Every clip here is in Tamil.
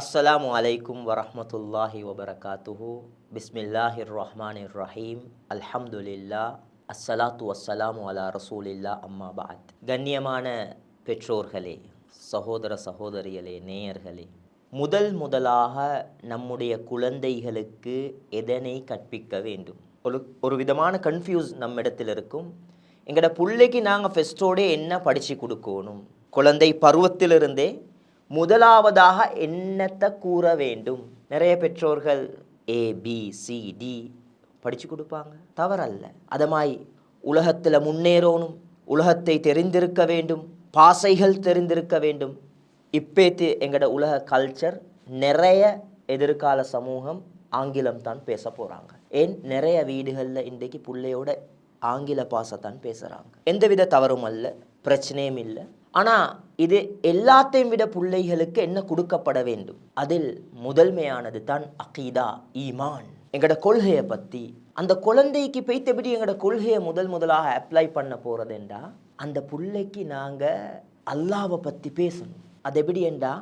அஸ்ஸலாம் அலைக்கும் வரமத்துல்லாஹி வபரகாத்துஹு பிஸ்மில்லாஹிர் ரஹ்மானிர் ரஹீம் அல்ஹம்துலில்லா அஸ்ஸலாத்து வஸ்ஸலாமு அலா ரசூலில்லா அம்மா பாத் கண்ணியமான பெற்றோர்களே சகோதர சகோதரிகளே நேயர்களே முதல் முதலாக நம்முடைய குழந்தைகளுக்கு எதனை கற்பிக்க வேண்டும்? ஒரு ஒரு விதமான கன்ஃபியூஸ் நம்மிடத்தில் இருக்கும். எங்களோட பிள்ளைக்கு நாங்கள் ஃபெஸ்ட்டோடே என்ன படித்து கொடுக்கணும்? குழந்தை பருவத்திலிருந்தே முதலாவதாக என்னத்தை கூற வேண்டும்? நிறைய பெற்றோர்கள் ஏ பி சி டி படித்து கொடுப்பாங்க. தவறல்ல. அதமாய் உலகத்தில் முன்னேறணும். உலகத்தை தெரிந்திருக்க வேண்டும். பாசைகள் தெரிந்திருக்க வேண்டும். இப்பேத்து எங்களோட உலக கல்ச்சர் நிறைய எதிர்கால சமூகம் ஆங்கிலம் தான் பேச போகிறாங்க ஏன்? நிறைய வீடுகளில் இன்றைக்கு பிள்ளையோட ஆங்கில பாசத்தான் பேசுகிறாங்க எந்தவித தவறும் அல்ல. பிரச்சனையும் இல்லை. ஆனால் இது எல்லாத்தையும் விட பிள்ளைகளுக்கு என்ன கொடுக்கப்பட வேண்டும்? அதில் முதன்மையானது தான் அகீதா ஈமான். எங்களோட கொள்கையை பற்றி அந்த குழந்தைக்கு பெய்த்து எங்களோட கொள்கையை முதல் முதலாக அப்ளை பண்ண போகிறதுண்டா அந்த பிள்ளைக்கு நாங்கள் அல்லாவை பற்றி பேசணும். அது எப்படி என்றா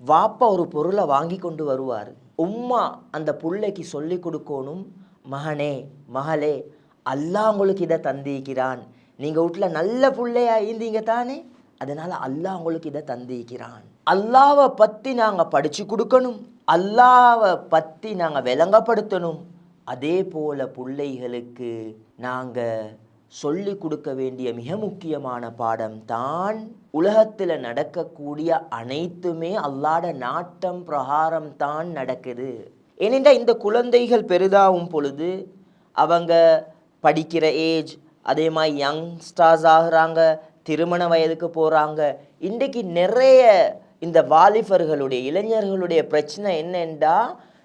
வாப்பா ஒரு பொருளை வாங்கி கொண்டு வருவார். உம்மா அந்த பிள்ளைக்கு சொல்லி கொடுக்கணும் மகனே மகளே அல்லா உங்களுக்கு இதை தந்திக்கிறான் நீங்கள் வீட்டில் நல்ல பிள்ளையா இருந்தீங்க தானே? அதனால் அல்லாஹ் உங்களுக்கு இதை தந்திக்கிறான் அல்லாவை பற்றி நாங்கள் படித்து கொடுக்கணும். அல்லாவை பற்றி நாங்கள் விளங்கப்படுத்தணும். அதே போல பிள்ளைகளுக்கு நாங்கள் சொல்லி கொடுக்க வேண்டிய மிக முக்கியமான பாடம் தான் உலகத்தில் நடக்கக்கூடிய அனைத்துமே அல்லாட நாட்டம் பிரகாரம் தான் நடக்குது. ஏனென்றால் இந்த குழந்தைகள் பெரிதாகும் பொழுது அவங்க படிக்கிற ஏஜ் அதே மாதிரி யங்ஸ்டார்ஸ் ஆகிறாங்க. திருமண வயதுக்கு போகிறாங்க இன்றைக்கு நிறைய இந்த வாலிபர்களுடைய இளைஞர்களுடைய பிரச்சனை என்னென்றா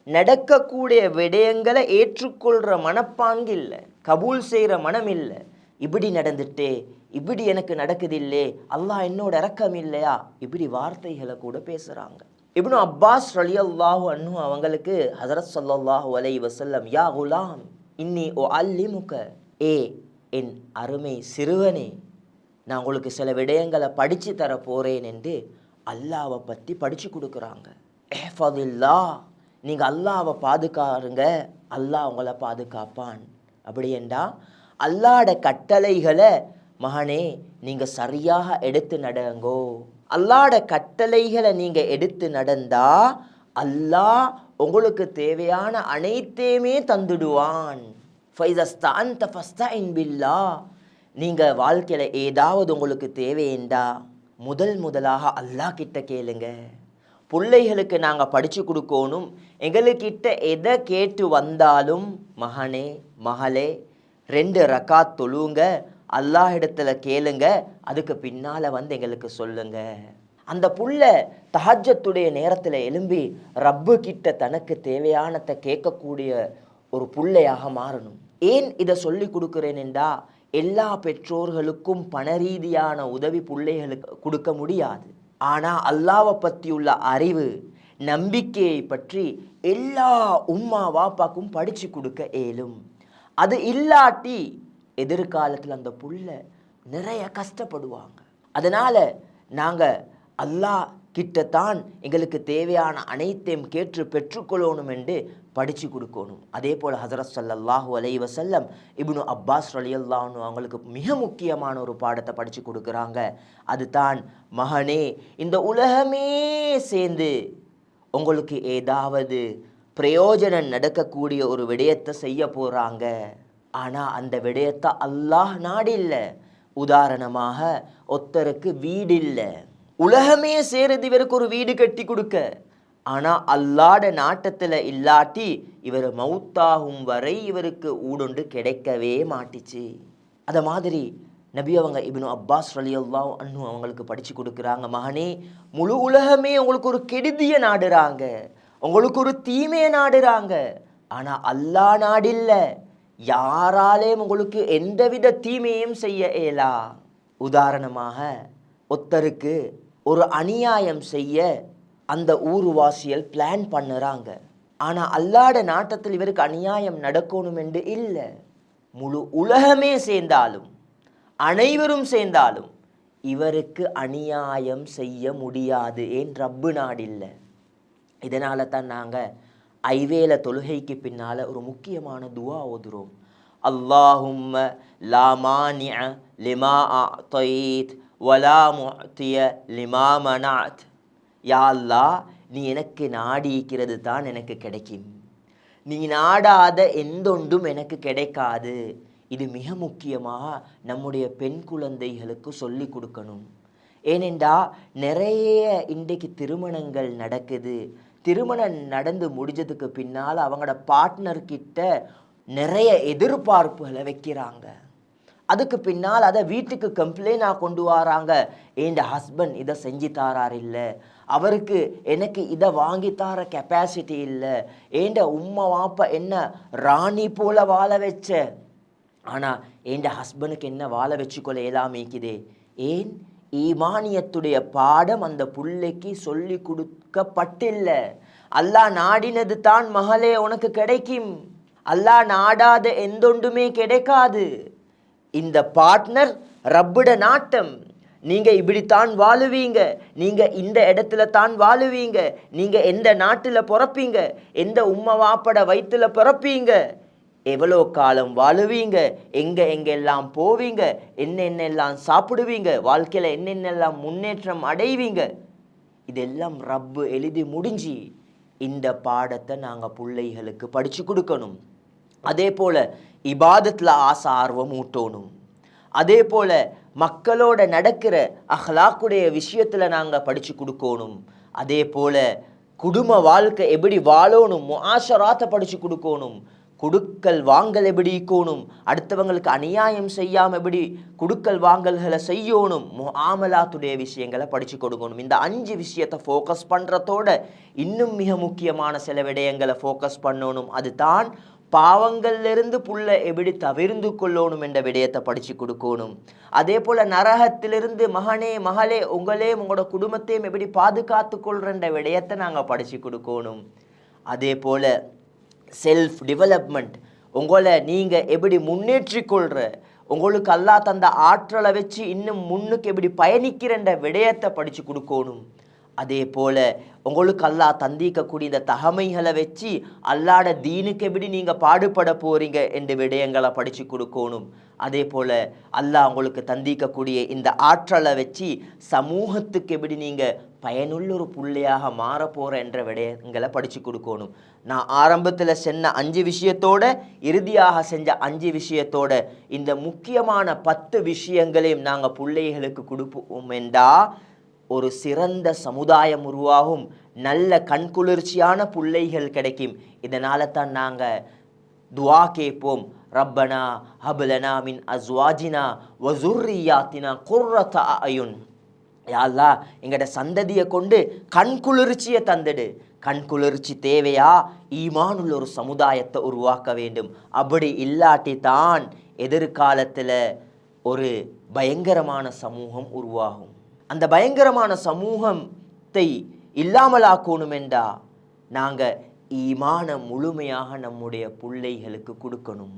நடக்கக்கூடிய விடயங்களை ஏற்றுக்கொள்கிற மனப்பாங்கு இல்லை. கபூல் செய்கிற மனம் இல்லை. இப்படி நடந்துட்டே இப்படி எனக்கு நடக்குது இல்லே அல்லாஹ் என்னோட இறக்கம் இல்லையா? இப்படி வார்த்தைகளை கூட பேசுகிறாங்க இப்னு அப்பாஸ் அலி அல்லாஹு அன்னு அவங்களுக்கு ஹசரத் ஸல்லல்லாஹு அலை வசல்லம் யா குலாம் இன்னி ஓ அல்லிமுக ஏ என் அருமை சிறுவனே நான் உங்களுக்கு சில விடயங்களை படித்து தர போகிறேன் என்று அல்லாவை பற்றி படித்து கொடுக்குறாங்க. ஏஃபதில்லா நீங்கள் அல்லாவை பாதுகாருங்க அல்லாஹ் உங்களை பாதுகாப்பான். அப்படி என்றா அல்லாட கட்டளைகளை மகனே நீங்கள் சரியாக எடுத்து நடங்கோ. அல்லாட கட்டளைகளை நீங்கள் எடுத்து நடந்தா அல்லாஹ் உங்களுக்கு தேவையான அனைத்தையுமே தந்துடுவான். ஃபைதஸ்தான் தஃபஸ்தான் பில்லா. நீங்கள் வாழ்க்கையில் ஏதாவது உங்களுக்கு தேவையேண்டா முதல் முதலாக அல்லாஹ் கிட்ட கேளுங்க. பிள்ளைகளுக்கு நாங்கள் படித்து கொடுக்கணும். எங்களுக்கிட்ட எதை கேட்டு வந்தாலும் மகனே மகளே ரெண்டு ரக்காத் தொழுங்க அல்லாஹ் இடத்துல கேளுங்க அதுக்கு பின்னால் வந்து எங்களுக்கு சொல்லுங்க. அந்த புள்ள தஹஜத்துடைய நேரத்தில் எழும்பி ரப்பு கிட்ட தனக்கு தேவையானதை கேட்கக்கூடிய ஒரு புள்ளையாக மாறணும். ஏன் இதை சொல்லி கொடுக்குறேன் என்றா எல்லா பெற்றோர்களுக்கும் பண ரீதியான உதவி பிள்ளைகளுக்கு கொடுக்க முடியாது. ஆனால் அல்லாவை பற்றியுள்ள அறிவு நம்பிக்கையை பற்றி எல்லா உம்மா வாப்பாக்கும் படித்து கொடுக்க இயலும் அது இல்லாட்டி எதிர்காலத்தில் அந்த புள்ள நிறைய கஷ்டப்படுவாங்க. அதனால் நாங்கள் அல்லாஹ் கிட்டத்தான் எங்களுக்கு தேவையான அனைத்தையும் கேட்டு பெற்றுக்கொள்ளணும் என்று படித்து கொடுக்கணும். அதே போல் ஹசரத் சல்லாஹூ அலை வசல்லம் இப்னு அப்பாஸ் அலியல்லான்னு அவங்களுக்கு மிக முக்கியமான ஒரு பாடத்தை படித்து கொடுக்குறாங்க. அதுதான் மகனே இந்த உலகமே சேர்ந்து உங்களுக்கு ஏதாவது பிரயோஜனம் நடக்கக்கூடிய ஒரு விடயத்தை செய்ய போகிறாங்க ஆனால் அந்த விடயத்தை அல்லாஹ் நாடில்லை. உதாரணமாக ஒருத்தருக்கு வீடு இல்லை உலகமே சேருது இவருக்கு ஒரு வீடு கட்டி கொடுக்க. ஆனால் அல்லாட நாட்டத்தில் இல்லாட்டி இவர் மவுத்தாகும் வரை இவருக்கு ஊடுண்டு கிடைக்கவே மாட்டிச்சு. அதை மாதிரி நபி அவங்க இப்னு அப்பாஸ் ரலி அன்னும் அவங்களுக்கு படித்து கொடுக்குறாங்க. மகனே முழு உலகமே உங்களுக்கு ஒரு கெடுதிய நாடுறாங்க. உங்களுக்கு ஒரு தீமையை நாடுறாங்க. ஆனால் அல்லா நாடில்ல. யாராலேயும் உங்களுக்கு எந்தவித தீமையும் செய்ய இயலா. உதாரணமாக ஒருத்தருக்கு ஒரு அநியாயம் செய்ய அந்த ஊர்வாசியல் பிளான் பண்ணுறாங்க. ஆனால் அல்லாட நாட்டத்தில் இவருக்கு அநியாயம் நடக்கணும் என்று இல்லை. முழு உலகமே சேர்ந்தாலும் அனைவரும் சேர்ந்தாலும் இவருக்கு அநியாயம் செய்ய முடியாது ஏன்? ரப்பு நாடில்லை. இதனால தான் நாங்கள் ஐவேல தொழுகைக்கு பின்னால் ஒரு முக்கியமான துவா ஓதுறோம். அல்லாஹும் லாமானிய லிமா வலா முத்திய லிமாமனாத் யா நீ எனக்கு நாடியிருக்கிறது தான் எனக்கு கிடைக்கும். நீ நாடாத எந்தொன்றும் எனக்கு கிடைக்காது. இது மிக முக்கியமாக நம்முடைய பெண் குழந்தைகளுக்கு சொல்லி கொடுக்கணும். ஏனென்றா நிறைய இன்றைக்கு திருமணங்கள் நடக்குது. திருமணம் நடந்து முடிஞ்சதுக்கு பின்னால் அவங்களோட பார்ட்னர்கிட்ட நிறைய எதிர்பார்ப்புகளை வைக்கிறாங்க. அதுக்கு பின்னால் அதை வீட்டுக்கு கம்ப்ளைண்டாக கொண்டு வராங்க. என் ஹஸ்பண்ட் இதை செஞ்சு தாரார் இல்லை. அவருக்கு எனக்கு இதை வாங்கி தார கெப்பாசிட்டி இல்லை. ஏண்ட உம்மா வாப்பா என்ன ராணி போல வாழ வச்ச. ஆனால் என் ஹஸ்பண்டுக்கு என்ன வாழ வச்சுக்கொள்ள இயலாமிக்குதே ஏன்? ஈமானியத்துடைய பாடம் அந்த புள்ளைக்கு சொல்லி கொடுக்கப்பட்டில்லை. அல்லாஹ் நாடினது தான் மகளே உனக்கு கிடைக்கும். அல்லாஹ் நாடாத எந்தொண்டுமே கிடைக்காது. இந்த பார்ட்னர் ரப்பிட நாட்டம். நீங்கள் இப்படித்தான் வாழுவீங்க. நீங்கள் இந்த இடத்துல தான் வாழுவீங்க. நீங்கள் எந்த நாட்டில் பிறப்பீங்க? எந்த உம்மை வாப்பட வயிற்றில் பிறப்பீங்க? எவ்வளோ காலம் வாழுவீங்க? எங்கே எங்கெல்லாம் போவீங்க? என்னென்னெல்லாம் சாப்பிடுவீங்க? வாழ்க்கையில் என்னென்னெல்லாம் முன்னேற்றம் அடைவீங்க? இதெல்லாம் ரப்பு எழுதி முடிஞ்சு இந்த பாடத்தை நாங்கள் பிள்ளைகளுக்கு படித்து கொடுக்கணும். அதே போல் இபாதத்தில் ஆசை ஆர்வம் ஊட்டணும். அதே போல் மக்களோட நடக்கிற அஹ்லாக்குடைய விஷயத்தில் நாங்கள் படித்து கொடுக்கணும். அதே போல் குடும்ப வாழ்க்கை எப்படி வாழணும் முஆஷராத்தை படித்து கொடுக்கணும். குடுக்கல் வாங்கல் எப்படி இருக்கணும் அடுத்தவங்களுக்கு அநியாயம் செய்யாமல் எப்படி குடுக்கல் வாங்கல்களை செய்யணும் முஆமலாத்துடைய விஷயங்களை படித்து கொடுக்கணும். இந்த அஞ்சு விஷயத்தை ஃபோக்கஸ் பண்ணுறதோட இன்னும் மிக முக்கியமான சில விடயங்களை ஃபோக்கஸ் பண்ணணும். அதுதான் பாவங்கள்லேருந்து புள்ள எப்படி தவிர்ந்து கொள்ளணும் என்ற விடயத்தை படித்து கொடுக்கணும். அதே போல் நரகத்திலிருந்து மகனே மகளே உங்களே உங்களோட குடும்பத்தையும் எப்படி பாதுகாத்து கொள்கிற விடயத்தை நாங்கள் படித்து கொடுக்கணும். அதே போல் செல்ஃப் டெவலப்மெண்ட் உங்களை நீங்கள் எப்படி முன்னேற்றி கொள்கிற உங்களுக்கு அல்லா தந்த ஆற்றலை வச்சு இன்னும் முன்னுக்கு எப்படி பயணிக்கிறன்ற விடயத்தை படித்து கொடுக்கணும். அதே போல உங்களுக்கு அல்லாஹ் தந்திக்கக்கூடிய இந்த தகமைகளை வச்சு அல்லாட தீனுக்கு எப்படி நீங்கள் பாடுபட போறீங்க என்ற விடயங்களை படித்து கொடுக்கணும். அதே போல அல்லாஹ் உங்களுக்கு தந்திக்கக்கூடிய இந்த ஆற்றலை வச்சு சமூகத்துக்கு எப்படி நீங்கள் பயனுள்ள ஒரு புள்ளையாக மாற போகிற என்ற விடயங்களை படித்து கொடுக்கணும். நான் ஆரம்பத்தில் சென்ன அஞ்சு விஷயத்தோட இறுதியாக செஞ்ச அஞ்சு விஷயத்தோட இந்த முக்கியமான பத்து விஷயங்களையும் நாங்கள் பிள்ளைகளுக்கு கொடுப்போம் என்றா ஒரு சிறந்த சமுதாயம் உருவாகும் நல்ல கண்குளிர்ச்சியான பிள்ளைகள் கிடைக்கும். இதனால தான் நாங்கள் துவா கேட்போம். ரப்பனா ஹபலனா மின் அஸ்வாஜினா வசுர்ரியாத்தினா குர்ரத அயுன். யாழ்லா எங்கட சந்ததியை கொண்டு கண் குளிர்ச்சியை தந்துடு. கண் குளிர்ச்சி தேவையா? ஈமானுள்ள ஒரு சமுதாயத்தை உருவாக்க வேண்டும். அப்படி இல்லாட்டி தான் எதிர்காலத்தில் ஒரு பயங்கரமான சமூகம் உருவாகும். அந்த பயங்கரமான சமூகத்தை இல்லாமலாக்கணும் என்றா நாங்கள் ஈமான முழுமையாக நம்முடைய பிள்ளைகளுக்கு கொடுக்கணும்.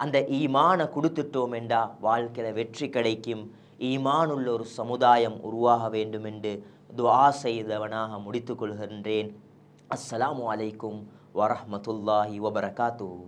அந்த ஈமான கொடுத்துட்டோம் என்றா வாழ்க்கையில் வெற்றி கிடைக்கும். ஈமானுள்ள ஒரு சமுதாயம் உருவாக வேண்டும் என்று துவா செய்தவனாக முடித்துக் கொள்கின்றேன். அஸ்ஸலாமு அலைக்கும் வரஹ்மத்துல்லாஹி வபரகாத்துஹு.